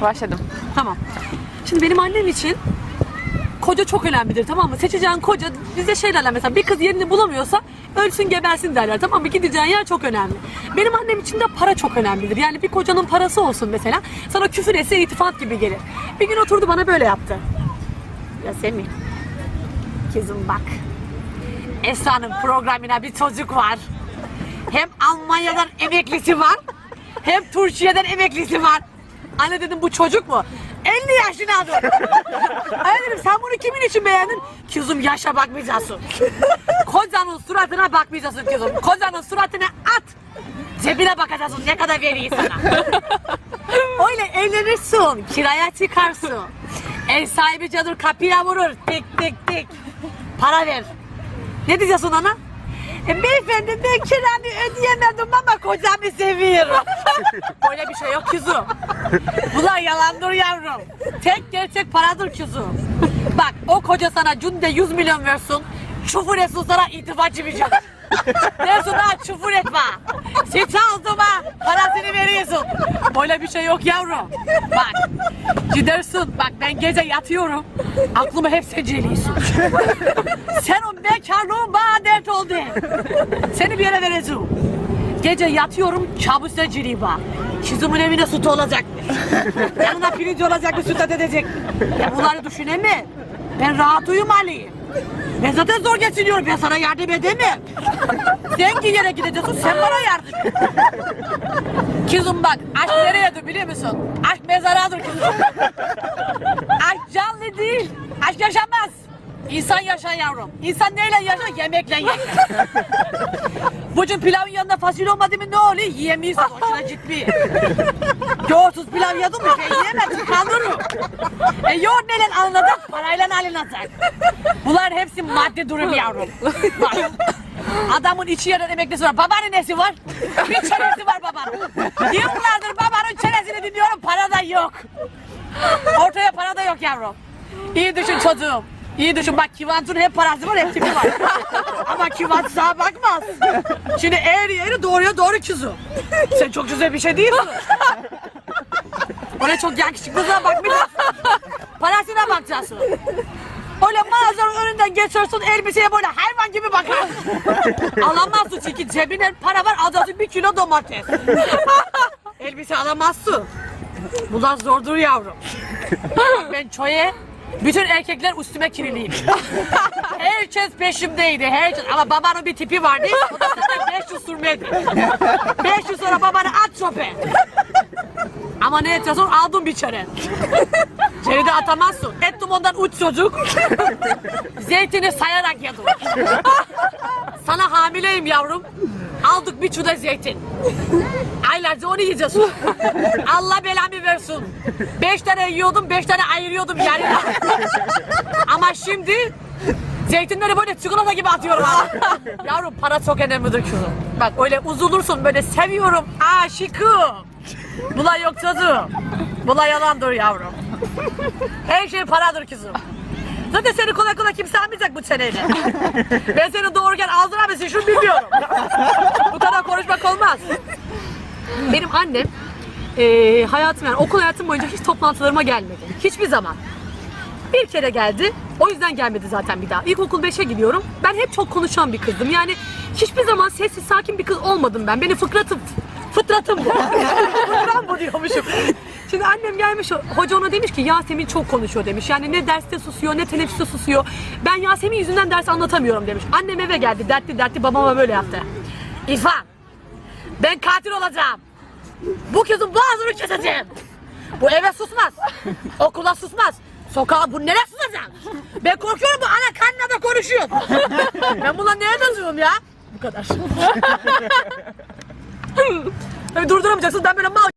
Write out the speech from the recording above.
Başladım. Tamam. Şimdi benim annem için koca çok önemlidir tamam mı? Seçeceğin koca bize şey derler mesela bir kız yerini bulamıyorsa ölsün gebersin derler tamam mı? Gideceğin yer çok önemli. Benim annem için de para çok önemlidir. Yani bir kocanın parası olsun mesela sana küfür etse itifat gibi gelir. Bir gün oturdu bana böyle yaptı. Ya Semih kızım bak Esra'nın programına bir çocuk var. Hem Almanya'dan emeklisi var hem Türkiye'den emeklisi var. Anne dedim bu çocuk mu? 50 yaşındadır. Anne dedim sen bunu kimin için beğendin? Kızım yaşa bakmayacaksın. Kocanın suratına bakmayacaksın kızım. Kocanın suratına at. Cebine bakacaksın ne kadar veriyor sana. Öyle evlenirsin, kiraya çıkarsın. Ev sahibi cadır kapıya vurur. Tik tik tik. Para ver. Ne diyeceksin ona? E, beyefendi ben kiramı ödeyemedim ama kocamı seviyorum. Böyle bir şey yok kızım. Bunlar yalandır yavrum. Tek gerçek paradır kızım. Bak o koca sana günde 100 milyon versin. Çufur etsin sana itibar çıkacak. Dersin ha çufur etme. Sen çaldın ha parasını veriyorsun. Böyle bir şey yok yavrum. Bak gidersin bak ben gece yatıyorum. Aklıma hep sen geliyorsun. Sen o bekarlığın bana dert oldu. Seni bir yere vereceğim. Gece yatıyorum kabusla ciriba. Kızımın evine süt olacakmış. Yanına pirinç olacakmış süt edecek. Ya bunları düşüneme. Ben rahat uyumalıyım. Ben zaten zor geçiniyorum. Ben sana yardım edemem. Sen ki yere gideceksin. Sen bana yardım. Kızım bak aşk nereyedir biliyor musun? Aşk mezaradır kızım. Aşk canlı değil. Aşk yaşamaz. İnsan yaşar yavrum. İnsan neyle yaşar? Yemekle yaşar. Bugün pilavın yanında fasulye olmadı mı ne oluyor? Yiyemiyorsun. Hoşuna gitmiyor. Yoğurtsuz pilav yedin mi? Ben yiyemezsin. Kaldırırım. E yoğurt neyle alınacak? Parayla alınacak. Bunlar hepsi maddi durum yavrum. Adamın içi yerden emeklisi var. Babanın nesi var? Bir çenesi var babanın. Yıllardır babanın çenesini dinliyorum. Para da yok. Ortaya para da yok yavrum. İyi düşün çocuğum. İyi düşün bak Kıvanç'ın hep parası var hep tipi var. Ama Kıvanç sağa bakmaz. Şimdi eğri eğri doğruya doğru kızım. Sen çok güzel bir şey değilsin. Ona çok yakışıklısına bakmayacaksın. Parasına bakacaksın. Öyle mağazanın önünden geçiyorsun elbiseye böyle hayvan gibi bakar. Alamazsın çünkü cebine para var alacaksın bir kilo domates. Elbise alamazsın. Bunlar zordur yavrum. ben çoye bütün erkekler üstüme kiriliyim. Herkes peşimdeydi. Herkes. Ama babanın bir tipi vardı. O da zaten 500 sürmedi. 500 sonra babanı at çöpe. Ama ne ediyorsun? Aldın bir çere. Çeri de atamazsın. Ettim ondan uç çocuk. Zeytini sayarak yedim. Sana hamileyim yavrum. Aldık bir çuda zeytin. Aylarca onu yiyeceğiz. Allah belamı versin. Beş tane yiyordum, beş tane ayırıyordum yani. Ama şimdi zeytinleri böyle çikolata gibi atıyorum ha. Yavrum para çok önemlidir kızım. Bak öyle uzulursun böyle seviyorum, aşıkım. Bula yok çocuğum. Bula yalandır yavrum. Her şey paradır kızım. Zaten seni kolay kolay kimse almayacak bu çeneyle. Ben seni doğururken ağzına mısın şunu bilmiyorum. bu kadar konuşmak olmaz. Benim annem eee hayatım yani okul hayatım boyunca hiç toplantılarıma gelmedi. Hiçbir zaman. Bir kere geldi. O yüzden gelmedi zaten bir daha. İlkokul 5'e gidiyorum. Ben hep çok konuşan bir kızdım. Yani hiçbir zaman sessiz sakin bir kız olmadım ben. Beni fıkratım fıtratım bu. Fıtram bu diyormuşum. Şimdi annem gelmiş, hoca ona demiş ki Yasemin çok konuşuyor demiş. Yani ne derste susuyor, ne teneffüste susuyor. Ben Yasemin yüzünden ders anlatamıyorum demiş. Annem eve geldi, dertli dertli babama böyle yaptı. İrfan, ben katil olacağım. Bu kızın boğazını keseceğim. Bu eve susmaz. Okula susmaz. Sokağa bu nereye susacak? Ben korkuyorum bu ana karnına da konuşuyor. ben buna neye benziyorum ya? Bu kadar. Durduramayacaksın ben böyle mal